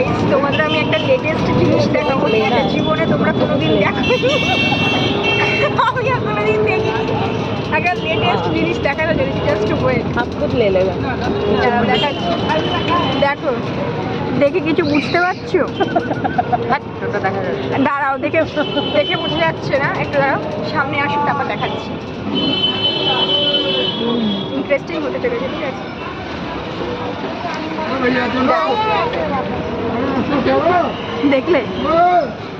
Guys তোমাদের আমি একটা লেটেস্ট জিনিস দেখাবো আছে? জীবনে তোমরা কোনোদিন দেখো আমি আর কোনোদিন দেখিনি। একটা লেটেস্ট জিনিস দেখানো যদি জাস্ট ওয়েট হাত খুব লে লেবে দেখাচ্ছি। দেখো দেখে কিছু বুঝতে পারছ? দাঁড়াও দেখে দেখে বুঝে যাচ্ছে না? একটু দাঁড়াও সামনে আসুন তারপর দেখাচ্ছি। ইন্টারেস্টিং হতে চলেছে ঠিক আছে? দেখলে?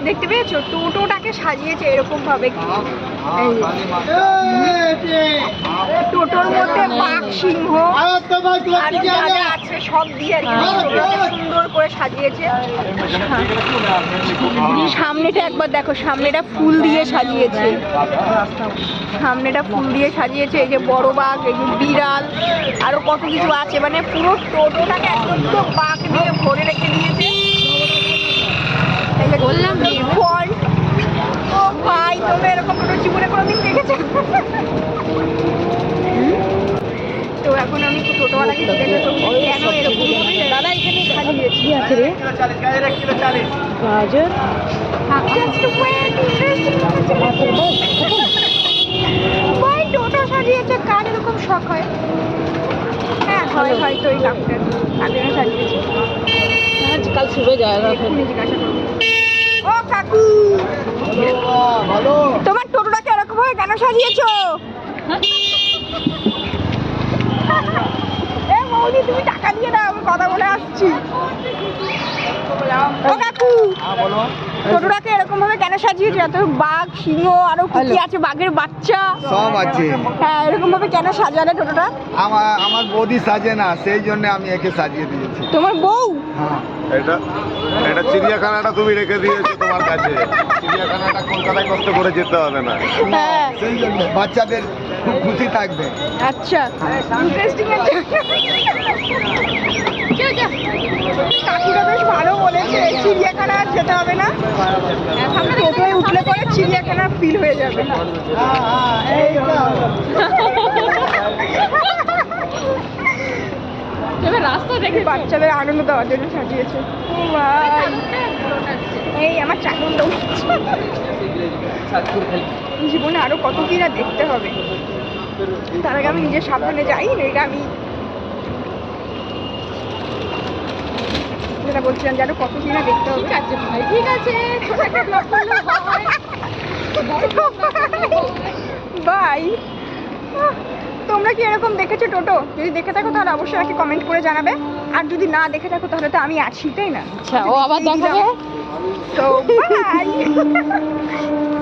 দেখতে পেয়েছ? টোটোটাকে সাজিয়েছে এরকম ভাবে টোটোর মধ্যে বাঘ সিংহ আছে সব দিয়ে আর সুন্দর করে সাজিয়েছে। সামনেটা একবার দেখো সামনেটা ফুল দিয়ে সাজিয়েছে। সামনেটা ফুল দিয়ে সাজিয়েছে এই যে বড় বাঘ এই যে বিড়াল আরও কত কিছু আছে। মানে পুরো টোটোটাকে একদম বাঘ দিয়ে ভরে রেখে দিয়েছে বললাম ফল ও ভাই তুমি এরকম টোটো জীবনে কোনোদিন দেখেছ তো এখন আমি টোটোওয়ালাকে জিজ্ঞাসা করব কেন এরকম দাদা এখানে সাজিয়েছে কি আছে রে? গাজর। ভাই টোটো সাজিয়েছে কার এরকম শখ হয় হ্যাঁ হয় হয়তো ওই কাকুটার কাকুরা সাজিয়েছে। আজ কাল শুরু জায়গা এক্ষুনি জিজ্ঞাসা করব ও কাকু! তোমার টোটোটাকে এরকম ভাবে কেন সাজিয়েছো? এ মৌদি তুমি টাকা দিয়ে দাও আমি কথা বলে আসছি। ও কাকু। টোটোটাকে এরকম ভাবে কেন সাজিয়েছো? এত বাঘ সিংহ আরও কি কি আছে? বাঘের বাচ্চা? সব আছে। হ্যাঁ এরকম ভাবে কেন সাজালে টোটোটা আমার আমার বৌদি সাজে না সেই জন্য আমি একে সাজিয়ে দিয়েছি। তোমার বউ? হ্যাঁ। এটা এটা চিড়িয়াখানাটা তুমি রেখে দিয়েছ তোমার কাছে চিড়িয়াখানাটা কলকাতায় কষ্ট করে যেতে হবে না। হ্যাঁ। সেই জন্য বাচ্চাদের খুব খুশি থাকবে। আচ্ছা। ইন্টারেস্টিং আছে। কাকুরা বেশ ভালো বলেছে চিড়িয়াখানা আর যেতে হবে না। টোটোয় উঠলে পরে চিড়িয়াখানার ফিল হয়ে যাবে রাস্তা দেখে বাচ্চাদের আনন্দ দেওয়ার জন্য সাজিয়েছে। এই আমার চাকর জীবনে আরও কত কি না দেখতে হবে। তার আগে আমি নিজের সাবধানে যাই নইটা আমি যেটা বলছিলাম যে আরও কত কি না দেখতে হবে। ঠিক আছে ভাই ঠিক আছে। ছোট একটা ব্লগ বাই তোমরা কি এরকম দেখেছ টোটো? যদি দেখে থাকো তাহলে অবশ্যই আমাকে কমেন্ট করে জানাবে। আর যদি না দেখে থাকো তাহলে তো আমি আছি তাই না? আচ্ছা ও আবার দেখাবে? তো বাই